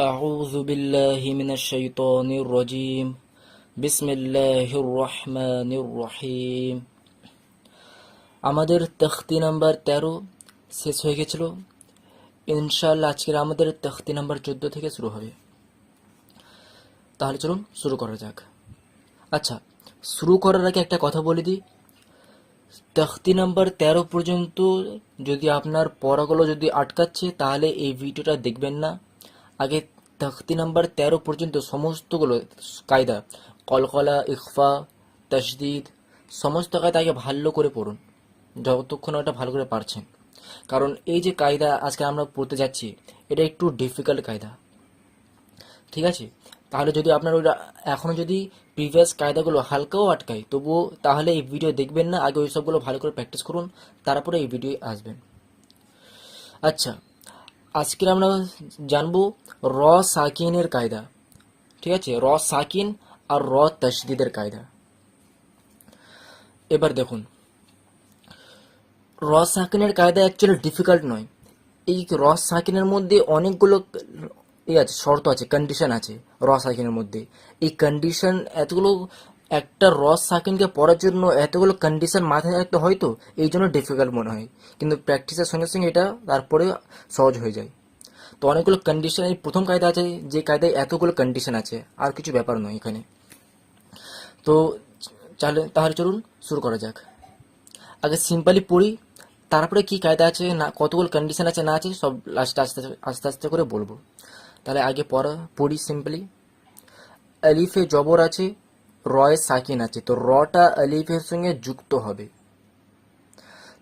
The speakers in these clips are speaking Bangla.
أعوذ بالله من الشيطان الرجيم بسم الله الرحمن الرحيم আমাদের তখতি নাম্বার তেরো শেষ হয়ে গেছিল ইনশাআল্লাহ আজকের আমাদের তখতি নাম্বার চোদ্দ থেকে শুরু হবে তাহলে চলুন শুরু করা যাক আচ্ছা শুরু করার আগে একটা কথা বলে দিই তখতি নাম্বার তেরো পর্যন্ত যদি আপনার পড়াগুলো যদি আটকাচ্ছে তাহলে এই ভিডিওটা দেখবেন না আগে তখতি নাম্বার তেরো পর্যন্ত সমস্তগুলো কায়দা। কলকলা ইকফা তসদিদ সমস্ত কায়দা আগে ভালো করে পড়ুন। যতক্ষণ ওটা ভালো করে পারছেন। কারণ এই যে কায়দা আজকে আমরা পড়তে যাচ্ছি, এটা একটু ডিফিকাল্ট কায়দা। ঠিক আছে? তাহলে যদি আপনার ওইটা এখনও যদি প্রিভিয়াস কায়দাগুলো হালকাও আটকায়, তবুও তাহলে এই ভিডিও দেখবেন না, আগে ওই সবগুলো ভালো করে প্র্যাকটিস করুন, তারপরে এই ভিডিও আসবেন আচ্ছা আজকে আমরা জানব র সাকিনের কায়দা। ঠিক আছে? র সাকিন আর র তসদিদের কায়দা। এবার দেখুন। র সাকিনের কায়দা অ্যাকচুয়ালি ডিফিকাল্ট নয়। এই র সাকিনের মধ্যে অনেকগুলো এই আছে, শর্ত আছে কন্ডিশন আছে র সাকিনের মধ্যে। এই কন্ডিশন এতগুলো একটা রস সাকিনকে পড়ার জন্য এতগুলো কন্ডিশন মাথায় রাখতে হয় তো, এই জন্য ডিফিকাল্ট মনে হয়। কিন্তু প্র্যাকটিসের সঙ্গে সঙ্গে এটা তারপরে সহজ হয়ে যায়। তো অনেকগুলো কন্ডিশন এই প্রথম কায়দা আছে, যে কায়দায় এতগুলো কন্ডিশন আছে, আর কিছু ব্যাপার নয় এখানে। তো তাহলে তাহলে চলুন শুরু করা যাক। আগে সিম্পলি পড়ি, তারপরে কি কায়দা আছে, না, কতগুলো কন্ডিশন আছে, না আছে, সব লাস্টে আস্তে আস্তে আস্তে করে বলব। তাহলে আগে পড়া, পড়ি সিম্পলি আলিফে জবর আছে রয় সাকিন আছে। তো রটা আলিফের সঙ্গে যুক্ত হবে।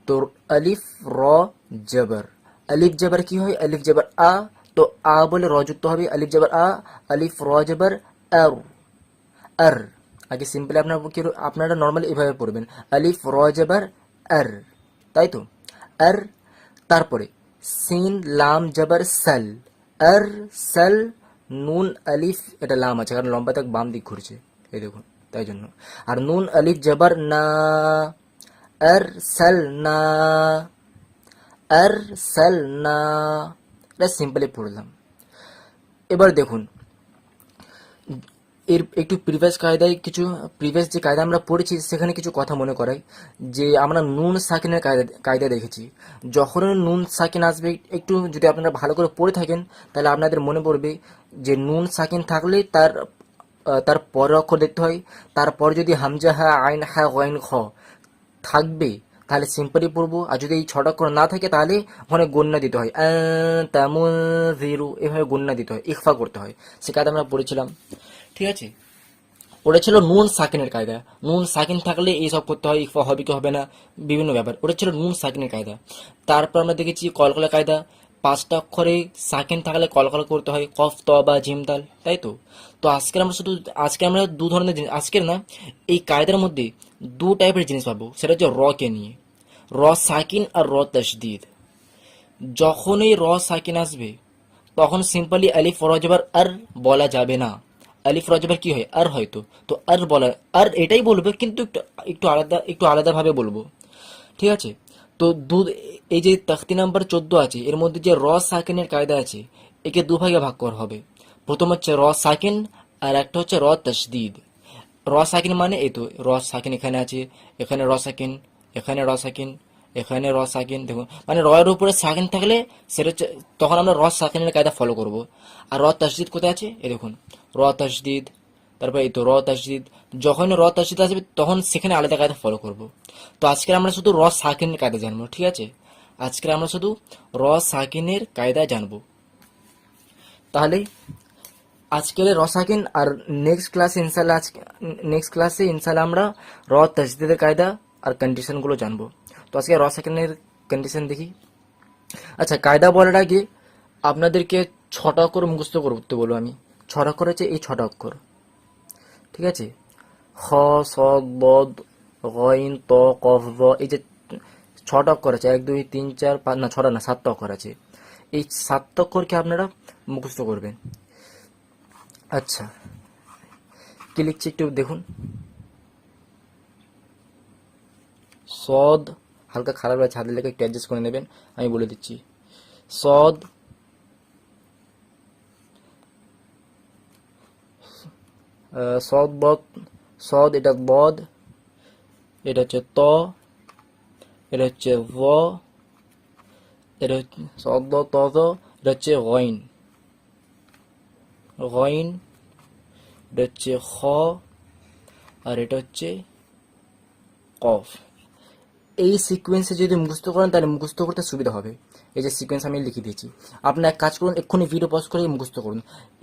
তো আলিফ, র, জবর। আলিফ, জবর কি হয়? আলিফ, জবর, আ। তো আ বলে র যুক্ত হবে। আলিফ, জবর, আ। আলিফ, র, জবর, আর। আর। আগে সিম্পলি আপনার আপনারা নর্মালি এভাবে পড়বেন। আলিফ, র, জবর, আর। তাই তো? আর। তারপরে, সিন, লাম, জবর, সাল। আর, সাল, নুন, আলিফ, এটা লাম আছে। কারণ লম্বা তাক বাম দিক ঘুরছে। এই দেখুন। তাই জন্য। আর নুন আলিফ জবর না আর সাল না আর সাল না। এটা সিম্পলি পড়লাম। এবার দেখুন, এর একটু প্রিভিয়াস কায়দায় কিছু প্রিভিয়াস যে কায়দা আমরা পড়েছি, সেখানে কিছু কথা মনে করাই। যে আমরা নুন সাকিনের কায়দা কায়দা দেখেছি। যখন নুন সাকিন আসবে, একটু যদি আপনারা ভালো করে পড়ে থাকেন, তাহলে আপনাদের মনে পড়বে যে নুন সাকিন থাকলে তার তার পরের অক্ষর দেখতে হয়। তারপর যদি হামজা হা, আইন হা ওয়াইন খ থাকবে, তাহলে সিম্পলি পড়ব। আর যদি এই ছটা অক্ষর না থাকে, তাহলে ওখানে গণ্যা দিতে হয়। তেমন জিরু এভাবে গণ্যা দিতে হয় ইকফা করতে হয়। সে কায়দা আমরা পড়েছিলাম। ঠিক আছে? ওটা ছিল নুন সাকিনের কায়দা। নুন সাকিন থাকলে এইসব করতে হয় ইকফা হবে কি হবে না, বিভিন্ন ব্যাপার। ওটা ছিল নুন সাকিনের কায়দা। তারপর আমরা দেখেছি কলকলা কায়দা। পাঁচটা অক্ষরে সাকিন থাকলে কলকলা করতে হয়, কফ, ত, বা জিমতাল তাই তো? তো আজকে আমরা শুধু, আজকে আমরা দু ধরনের জিনিস, আজকের না, এই কায়দার মধ্যে দু টাইপের জিনিস পাবো সেটা হচ্ছে র কে নিয়ে। র সাকিন আর র তসদিদ যখনই র সাকিন আসবে, তখন সিম্পলি আলিফ রজবার আর বলা যাবে না। আলিফ রজবার কি হয়? আর হয়তো। তো আর বলা, আর এটাই বলবে, কিন্তু একটু একটু আলাদা, একটু আলাদাভাবে বলব। ঠিক আছে? তো দু এই যে তখতি নাম্বার চোদ্দ আছে, এর মধ্যে যে র সাকিনের কায়দা আছে, একে দুভাগে ভাগ করা হবে। প্রথম হচ্ছে র সাকিন আর একটা হচ্ছে র তসদিদ র সাকিন মানে এই তো, র সাকিন এখানে আছে, এখানে র সাকিন, এখানে র সাকিন, এখানে র সাকিন, দেখুন। মানে রয়ের উপরে সাকিন থাকলে সেটা হচ্ছে, তখন আমরা র সাকিনের কায়দা ফলো করব। আর র তসদিদ কোথায় আছে? এই দেখুন, র তসদিদ তারপর এই তো র তসদিদ যখন র তসদিদ আসবে, তখন সেখানে আলাদা কায়দা ফলো করব। তো আজকে আমরা শুধু র সাকিনের কায়দা জানব, ঠিক আছে? আজকে আমরা শুধু র সাকিনের কায়দা জানব। তাহলে, আজকের রসাকিন আর নেক্সট ক্লাসে ইনশাল্লাহ আজকে নেক্সট ক্লাসে ইনশাল্লাহ আমরা র তসদিদের কায়দা আর কন্ডিশনগুলো জানব। তো আজকে রসাকিনের কন্ডিশন দেখি। আচ্ছা কায়দা বলার আগে আপনাদেরকে ছটা অক্ষর মুখস্থ করতে বলব আমি। ছটা অক্ষর আছে এই ছটা অক্ষর। ঠিক আছে? খ, স বদ গইন, ত কফ ব এই যে ছটা অক্ষর আছে, এক, দুই, তিন, চার, পাঁচ, না, ছটা না, সাতটা অক্ষর আছে। এই সাতটা অক্ষরকে আপনারা মুখস্থ করবেন। আচ্ছা কি লিখছি একটু দেখুন। সদ, হালকা খারাপ আছে হাতের লেখা একটু অ্যাডজাস্ট করে নেবেন, আমি বলে দিচ্ছি। সদ সদ, বদ সদ, এটা বদ, এটা হচ্ছে ত, এটা হচ্ছে ভ এটা হচ্ছে সদ ত এটা হচ্ছে গইন। গইন, এটা হচ্ছে খ, আর এটা হচ্ছে কফ। এই সিকোয়েন্সে যদি মুখস্থ করেন, তাহলে মুখস্থ করতে সুবিধা হবে। এই যে সিকোয়েন্স আমি লিখে দিয়েছি। আপনি এক কাজ করুন, এক্ষুনি ভিডিও পজ করে মুখস্থ করুন।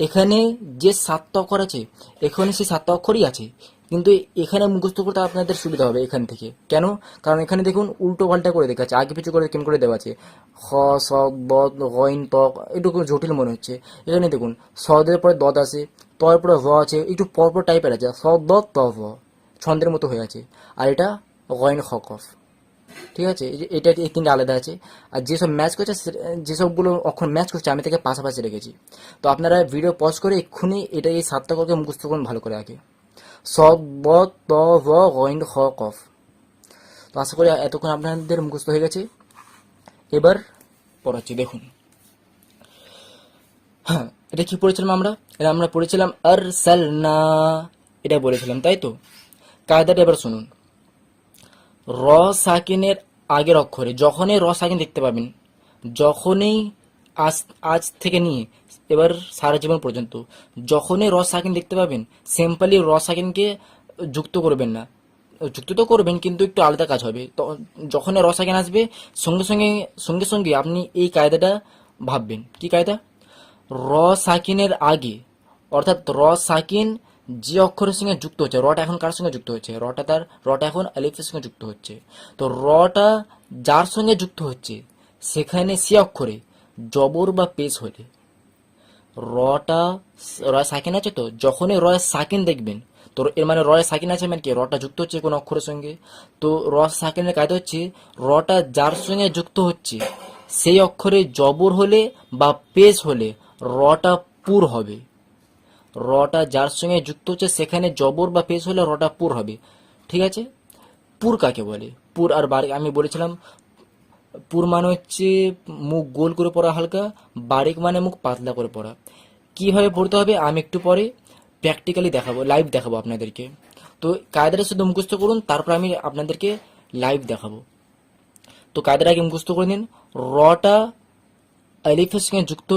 এখানে যে সাতটা অক্ষর আছে, এখানে সেই সাতটা অক্ষরই আছে, কিন্তু এখানে মুখস্থ করতে আপনাদের সুবিধা হবে এখান থেকে। কেন? কারণ এখানে দেখুন উল্টো পাল্টা করে দেখাচ্ছে, আগে পিছু করে কেমন করে দেওয়া আছে। খ স ব গইন ত একটু জটিল মনে হচ্ছে। এখানে দেখুন সদের পরে দদ আছে তর পরে ভ আছে, একটু পরপর টাইপের আছে, স, দ, ত, ভ, ছন্দের মতো হয়ে আছে। আর এটা গইন খ কফ ঠিক আছে? এটা এই তিনটা আলাদা আছে। আর যেসব ম্যাচ করছে যেসবগুলো অক্ষর ম্যাচ করছে, আমি তাকে পাশাপাশি রেখেছি। তো আপনারা ভিডিও পজ করে এক্ষুনি এটা এই সাতটা করকে মুখস্থ করুন ভালো করে আগে। সব ব ত ভ খ কফ তো আশা করি এতক্ষণ আপনাদের মুখস্থ হয়ে গেছে। এবার পড়াচ্ছি, দেখুন। হ্যাঁ এটা কি পড়েছিলাম আমরা? এটা আমরা পড়েছিলাম আর সাল না এটা বলেছিলাম, তাই তো? কায়দাটা এবার শুনুন। র সাকিনের আগের অক্ষরে, যখনই র সাকিন দেখতে পাবেন, যখনই আজ আজ থেকে নিয়ে এবার সারা জীবন পর্যন্ত, যখনই র সাকিন দেখতে পাবেন, সিম্পলি র সাকিনকে যুক্ত করবেন না। যুক্ত তো করবেন, কিন্তু একটু আলাদা কাজ হবে। তো, যখনই র সাকিন আসবে, সঙ্গে সঙ্গে সঙ্গে সঙ্গে আপনি এই কায়দাটা ভাববেন। কি কায়দা? র সাকিনের আগে, অর্থাৎ র সাকিন যে অক্ষরের সঙ্গে যুক্ত হচ্ছে, রটা এখন কার সঙ্গে যুক্ত হচ্ছে? রটা তার, রটা এখন আলিফের সঙ্গে যুক্ত হচ্ছে। তো রটা যার সঙ্গে যুক্ত হচ্ছে, সেখানে সে অক্ষরে জবর বা পেশ হলে। রটা রয় সাকিন আছে তো? যখনই রয় সাকিন দেখবেন, তো এর মানে রয় সাকিন আছে মানে কি? রটা যুক্ত হচ্ছে কোন অক্ষরের সঙ্গে। তো র সাকিনের কাজ হচ্ছে, রটা যার সঙ্গে যুক্ত হচ্ছে, সেই অক্ষরে জবর হলে বা পেশ হলে রটা পুর হবে। রটা যার সঙ্গে যুক্ত হচ্ছে, সেখানে জবর বা পেশ হলে রটা পুর হবে। ঠিক আছে? পুর কাকে বলে? পুর আর বারিক আমি বলেছিলাম, পুর মানে হচ্ছে মুখ গোল করে পড়া হালকা বারিক মানে মুখ পাতলা করে পড়া কীভাবে পড়তে হবে, আমি একটু পরে প্র্যাকটিক্যালি দেখাবো লাইভ দেখাবো আপনাদেরকে। তো কায়দাটা শুধু মুখস্থ করুন, তারপর আমি আপনাদেরকে লাইভ দেখাবো। তো কায়দাটা আগে মুখস্থ করে নিন, রটা আলিফের সঙ্গে যুক্ত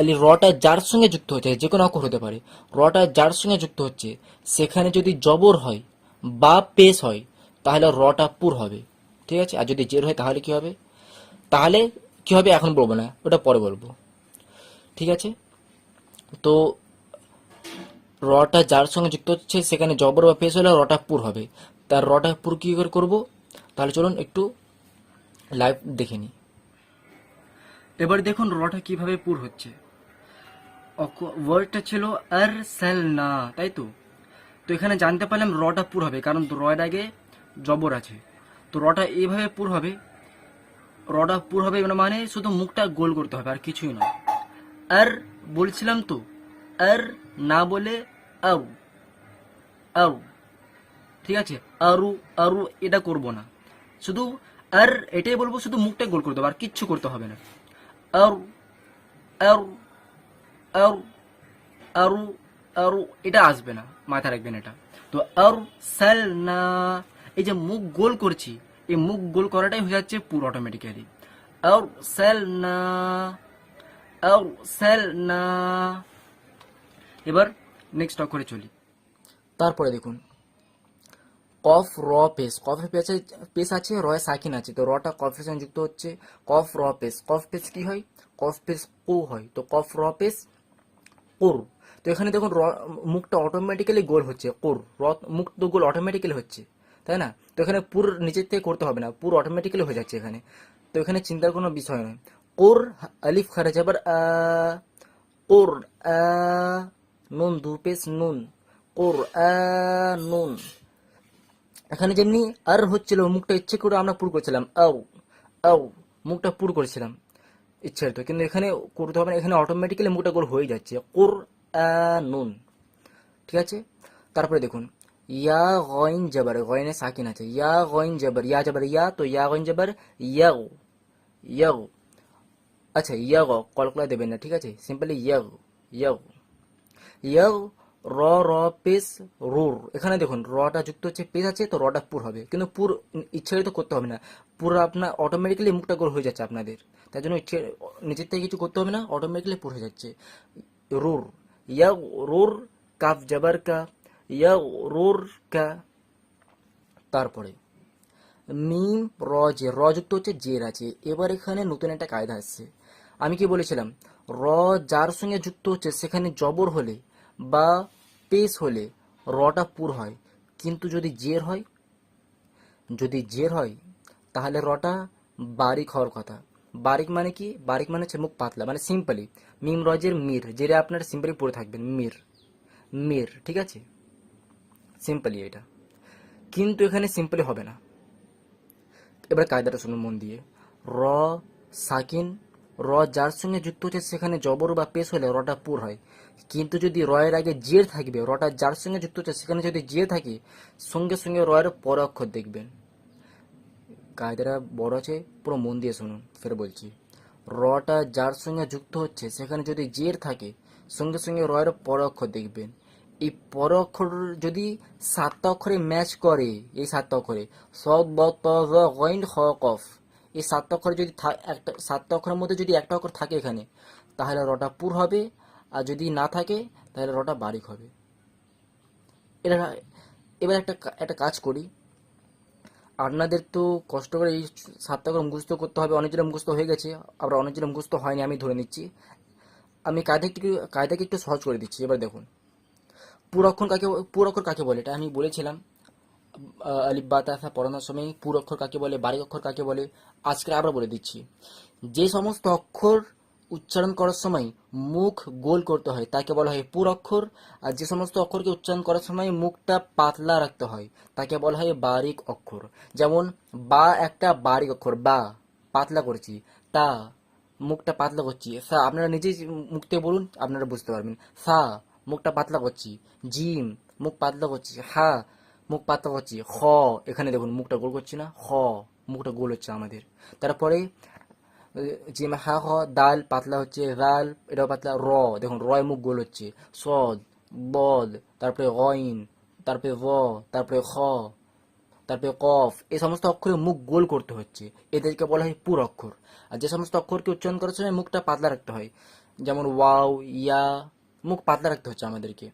আলি রটা যার সঙ্গে যুক্ত হচ্ছে, যে কোনো অক্ষর হতে পারে। রটা যার সঙ্গে যুক্ত হচ্ছে, সেখানে যদি জবর হয় বা পেশ হয়, তাহলে রটা পুর হবে। ঠিক আছে? আর যদি জের হয়, তাহলে কি হবে? তাহলে কি হবে এখন বলব না, ওটা পরে বলব। ঠিক আছে? তো রটা যার সঙ্গে যুক্ত হচ্ছে, সেখানে জবর বা পেশ হলে রটা পুর হবে। তার রটা পুর কি করে করব? তাহলে চলুন একটু লাইভ দেখে নিই। এবার দেখুন রটা কীভাবে পুর হচ্ছে। ওয়ার্ডটা ছিল আর সেল না তাই তো? তো এখানে জানতে পারলাম রটা পুর হবে, কারণ রয়ের আগে জবর আছে। তো রটা এইভাবে পুর হবে। রটা পুর হবে মানে শুধু মুখটা গোল করতে হবে, আর কিছুই না আর বলছিলাম তো, আর না বলে আউ আউ, ঠিক আছে? আরু আরু এটা করব না। শুধু আর এটাই বলব, শুধু মুখটা গোল করতে হবে, আর কিচ্ছু করতে হবে না। আর আর আর, আরু আরু, এটা আসবে না, মাথায় রাখবেন এটা। তো আর সেল না এই যে মুখ গোল করছি, এই মুখ গোল করাটাই হয়ে যাচ্ছে পুরো অটোমেটিক্যালি আর সেল না আর সেল না এবার নেক্সট অক্ষরে চলি। তারপরে দেখুন। কফ র পেস কফের পেছে পেস আছে রয় সাকিন আছে। তো রটা কফের সঙ্গে যুক্ত হচ্ছে কফ র পেস কফ পেস কি হয়? কফ পেস কো হয়। তো কফ র পেস কোর। তো এখানে দেখুন র- মুখটা অটোমেটিক্যালি গোল হচ্ছে, কোর। র, মুখ তো গোল অটোমেটিক্যালি হচ্ছে, তাই না? তো এখানে পুর নিচের থেকে করতে হবে না, পুর অটোমেটিক্যালি হয়ে যাচ্ছে এখানে। তো এখানে চিন্তার কোনো বিষয় নয়। কোর, আলিফ খারাজ আবার কোর নুন, দু পেস নুন। কোর নুন। এখানে যেমনি আর হচ্ছিল, মুখটা ইচ্ছে করে আমরা পুর করছিলাম। আও আও মুখটা পুর করেছিলাম। ইচ্ছারিত কিন্তু এখানে করতে হবে না, এখানে অটোমেটিক্যালি মুখটা গোল হয়ে যাচ্ছে। কোর নুন ঠিক আছে? তারপরে দেখুন। ইয়া গইন জবর, গইনে সাকিন আছে। ইয়া গইন জবর, ইয়া জবর, ইয়া, তো ইয়া গইন জবর ইয়াও ইয়াও আচ্ছা ইয়াও কলকলা দেবেন না। ঠিক আছে? সিম্পলি ইয়াও ইয়াও ইয়াও র র, পেস, রোর। এখানে দেখুন, রটা যুক্ত হচ্ছে পেস আছে, তো রটা পুর হবে। কিন্তু পুর ইচ্ছাকৃত করতে হবে না। পুরো আপনার অটোমেটিক্যালি মুখটা গোল হয়ে যাচ্ছে আপনাদের। তাই জন্য ইচ্ছে নিজের থেকে কিছু করতে হবে না অটোমেটিক্যালি পুর হয়ে যাচ্ছে। রোর। ইয়া, রোর কাফ জাবার কা। ইয়া, রোর কা। তারপরে মিম র, যে, র যুক্ত হচ্ছে জের আছে। এবার এখানে নতুন একটা কায়দা আসছে। আমি কি বলেছিলাম? র যার সঙ্গে যুক্ত হচ্ছে, সেখানে জবর হলে বা পেস হলে রটা পুর হয়, কিন্তু যদি জের হয়, যদি জের হয়, তাহলে রটা বারিক হওয়ার কথা। বারিক মানে কি? বারিক মানে হচ্ছে মুখ পাতলা মানে সিম্পলি মিম রজের মির, যেটা আপনারা সিম্পলি পড়ে থাকবেন মির। মির, ঠিক আছে? সিম্পলি এটা। কিন্তু এখানে সিম্পলি হবে না। এবার কায়দাটা শুনুন মন দিয়ে। র, সাকিন র যার সঙ্গে যুক্ত হচ্ছে সেখানে জবর বা পেশ হলে রটা পুর হয়। কিন্তু যদি রয়ের আগে জের থাকবে রটা যার সঙ্গে যুক্ত হচ্ছে সেখানে যদি জের থাকে, সঙ্গে সঙ্গে রয়ের পর অক্ষর দেখবেন। কায়দাটা বড় আছে, পুরো মন দিয়ে শুনুন, ফের বলছি। রটা যার সঙ্গে যুক্ত হচ্ছে সেখানে যদি জের থাকে, সঙ্গে সঙ্গে রয়ের পর অক্ষর দেখবেন। এই পর অক্ষর যদি সাতটা অক্ষরে ম্যাচ করে, এই সাতটা অক্ষরে, সব ব ত জ গইন খ কফ। এই সাতটা অক্ষরে যদি একটা সাতটা অক্ষরের মধ্যে যদি একটা অক্ষর থাকে এখানে, তাহলে রটা পুর হবে, আর যদি না থাকে, তাহলে রটা বারিক হবে। এটা এবার একটা একটা কাজ করি। আপনাদের তো কষ্ট করে এই সাতটা করে মুখস্থ করতে হবে অনেকজনের মুখস্থ হয়ে গেছে, আবার অনেকজনের মুখস্থ হয়নি, আমি ধরে নিচ্ছি। আমি কায়দা একটু কায়দাকে একটু সহজ করে দিচ্ছি, এবার দেখুন। পুরক্ষণ কাকে পুরক্ষর কাকে বলে, এটা আমি বলেছিলাম। আলিফ বা তাসা পড়ানোর সময় পুরক্ষর কাকে বলে, বারিক অক্ষর কাকে বলে, আজকে আবার বলে দিচ্ছি। যে সমস্ত অক্ষর উচ্চারণ করার সময় মুখ গোল করতে হয়, তাকে বলা হয় পুর অক্ষর। আর যে সমস্ত অক্ষরকে উচ্চারণ করার সময় মুখটা পাতলা রাখতে হয়, তাকে বলা হয় বারিক অক্ষর। যেমন, বা একটা বারিক অক্ষর, বা, পাতলা করছি, তা, মুখটা পাতলা করছি, সা, আপনারা নিজেই মুখ থেকে বলুন, আপনারা বুঝতে পারবেন। সা, মুখটা পাতলা করছি, জিম, মুখ পাতলা করছি, হা মুখ পাতলা করছি খ এখানে দেখুন মুখটা গোল করছি না খ মুখটা গোল হচ্ছে আমাদের। তারপরে, যে হা হ, দাল পাতলা হচ্ছে, রাল, এটাও পাতলা, র, দেখুন রয় মুখ গোল হচ্ছে, সদ, বদ, তারপরে গইন তারপরে ব তারপরে খ, তারপরে কফ, এই সমস্ত অক্ষরে মুখ গোল করতে হচ্ছে, এদেরকে বলা হয় পুর অক্ষর। আর যে সমস্ত অক্ষরকে উচ্চারণ করার সময় মুখটা পাতলা রাখতে হয়, যেমন ওয়াও, ইয়া, মুখ পাতলা রাখতে হচ্ছে আমাদেরকে।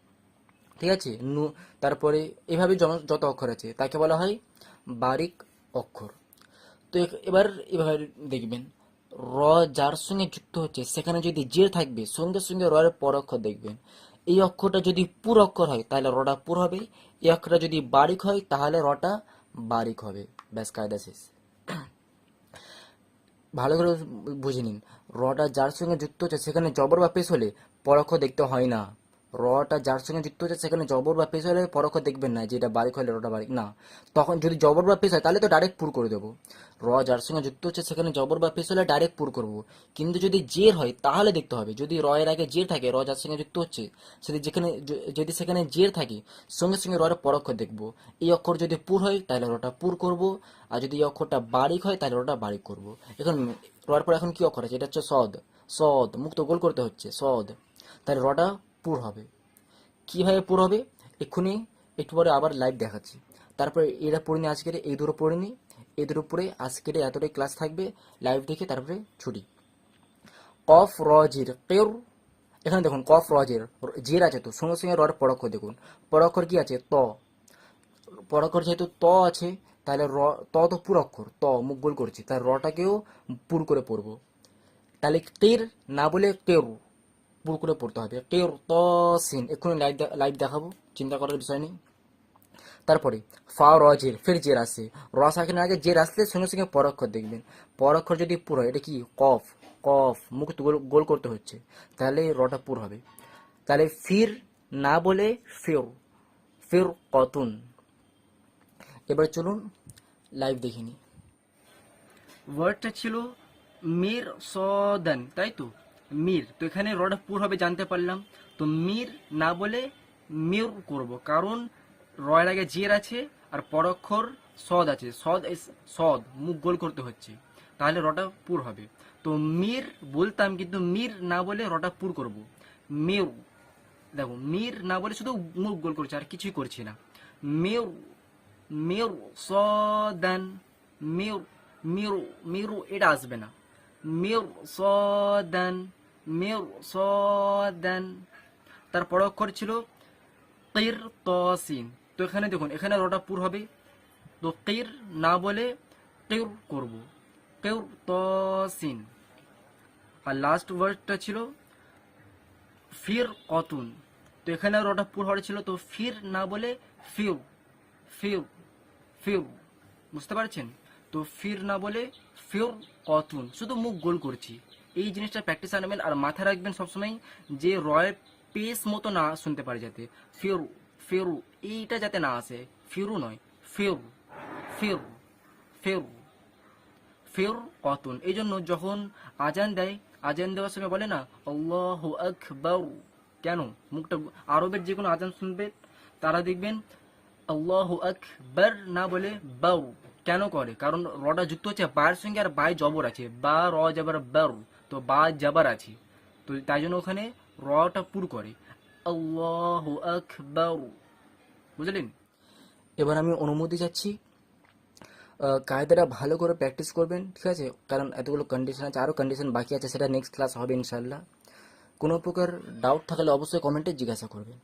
ঠিক আছে? নু, তারপরে এভাবে যত অক্ষর আছে, তাকে বলা হয় বারিক অক্ষর। তো এবার এভাবে দেখবেন, র যার সঙ্গে যুক্ত হচ্ছে, সেখানে যদি জের থাকবে, সঙ্গে সঙ্গে র এর পর অক্ষর দেখবেন। এই অক্ষরটা যদি পুর অক্ষর হয়, তাহলে রটা পুর হবে। এই অক্ষরটা যদি বারিক হয়, তাহলে রটা বারিক হবে। ব্যাস, কায়দা শেষ। ভালো করে বুঝে নিন। রটা যার সঙ্গে যুক্ত হচ্ছে, সেখানে জবর বা পেশ হলে পরক্ষ দেখতে হয় না। রটা যার সঙ্গে যুক্ত হচ্ছে সেখানে জবর বা পেশ হলে পরক্ষ দেখবেন না যে এটা বারিক হলে রটা বারিক। না, তখন যদি জবর বা পেশ হয়, তাহলে তো ডাইরেক্ট পুর করে দেবো। র যার সঙ্গে যুক্ত হচ্ছে, সেখানে জবর বা পেশ হলে ডাইরেক্ট পুর করব। কিন্তু যদি জের হয়, তাহলে দেখতে হবে। যদি র এর আগে জের থাকে, র যার সঙ্গে যুক্ত হচ্ছে, সেটি যেখানে যদি সেখানে জের থাকে, সঙ্গে সঙ্গে র এর পরক্ষ দেখব। এই অক্ষর যদি পুর হয়, তাহলে রটা পুর করব। আর যদি এই অক্ষরটা বারিক হয়, তাহলে রটা বারিক করব। এখন রর পর এখন কি অক্ষর আছে? এটা হচ্ছে সদ। সদ, মুক্ত গোল করতে হচ্ছে, সদ। তাহলে রটা পুর হবে। কীভাবে পুর হবে? এক্ষুনি একটু পরে আবার লাইভ দেখাচ্ছি। তারপরে এরা পড়ে নিই আজকের, এই দুটো পড়ে নিই এই দুটো পড়ে আজকের এতটাই ক্লাস থাকবে লাইভ দেখে তারপরে ছুটি। কফ রজির কেউ এখানে দেখুন, কফ রজের জের। আছে তো, সঙ্গে সঙ্গে রর, পরক্ষর দেখুন। পরক্ষর কি আছে? ত। পরক্ষর যেহেতু ত আছে, তাহলে র, ত তো পুর অক্ষর ত, মুখ গোল করছি। তাহলে রটাকেও পুর করে পড়ব। তাহলে তীর না বলে কেউ পুর করে পড়তে হবে। কেউ ত সিন এক্ষুনি লাইভ লাইভ দেখাবো, চিন্তা করার বিষয় নেই। তারপরে ফা জের ফের জের আসে র সাকিনের আগে জের আসলে সঙ্গে সঙ্গে পরক্ষর দেখবেন। পরক্ষর যদি পুর হয়, এটা কি? কফ কফ, মুখ গোল করতে হচ্ছে। তাহলে রটা পুর হবে। তাহলে ফির না বলে ফের ফের কতুন। এবার চলুন লাইভ দেখিনি ওয়ার্ডটা ছিল মির সদন, তাই তো? মির। তো এখানে রটা পুর হবে জানতে পারলাম। তো মির না বলে মির করব, কারণ রয়ের আগে জের আছে আর পরক্ষর সদ আছে। সদ সদ, মুখ গোল করতে হচ্ছে। তাহলে রটা পুর হবে। তো মির বলতাম কিন্তু মির না বলে রটা পুর করব। মির দেখো, মির না বলে শুধু মুখ গোল করছে, আর কিছুই করছি না। মির মির সদান মির মির মির এটা আসবে না। মির সদান মির সদান তার পর অক্ষর ছিল কির তসিন তো এখানে দেখুন, এখানে রটা পুর হবে। তো কির না বলে কির করব। কির তসিন আর লাস্ট ওয়ার্ডটা ছিল ফির কতুন তো এখানে রটা পুর হওয়ার ছিল, তো ফির না বলে ফিউ ফিউ ফিউ। বুঝতে পারছেন? তো ফির না বলে ফিউর কতুন শুধু মুখ গোল করছি। এই জিনিসটা প্র্যাকটিস আনবেন আর মাথায় রাখবেন সবসময় যে রয়ের পেস মতো না শুনতে পারে যাতে। ফিউর ফেরু, এইটা যাতে না আসে। ফিরু নয়, ফেরু ফেরু ফেরু, ফের কতন। এই জন্য যখন আজান দেয়, আজান দেওয়ার সময় বলে না, আল্লাহ আকবর কেন? মুখটা আরবের যে কোনো আজান শুনবে, তারা দেখবেন আল্লাহ আকবর না বলে বাউ কেন করে? কারণ রটা যুক্ত হচ্ছে বায়ের সঙ্গে আর বাই জবর আছে। বা, র, জবর, বর। তো বা যাবার আছে। তো তাই জন্য ওখানে রটা পুর করে। বুঝলেন? এবার আমি অনুমতি চাচ্ছি কায়দাটা ভালো করে প্র্যাকটিস করবেন, ঠিক আছে? কারণ এতগুলো কন্ডিশন আছে আরও কন্ডিশন বাকি আছে, সেটা নেক্সট ক্লাস হবে ইনশাল্লাহ কোনো প্রকার ডাউট থাকলে অবশ্যই কমেন্টে জিজ্ঞাসা করবেন।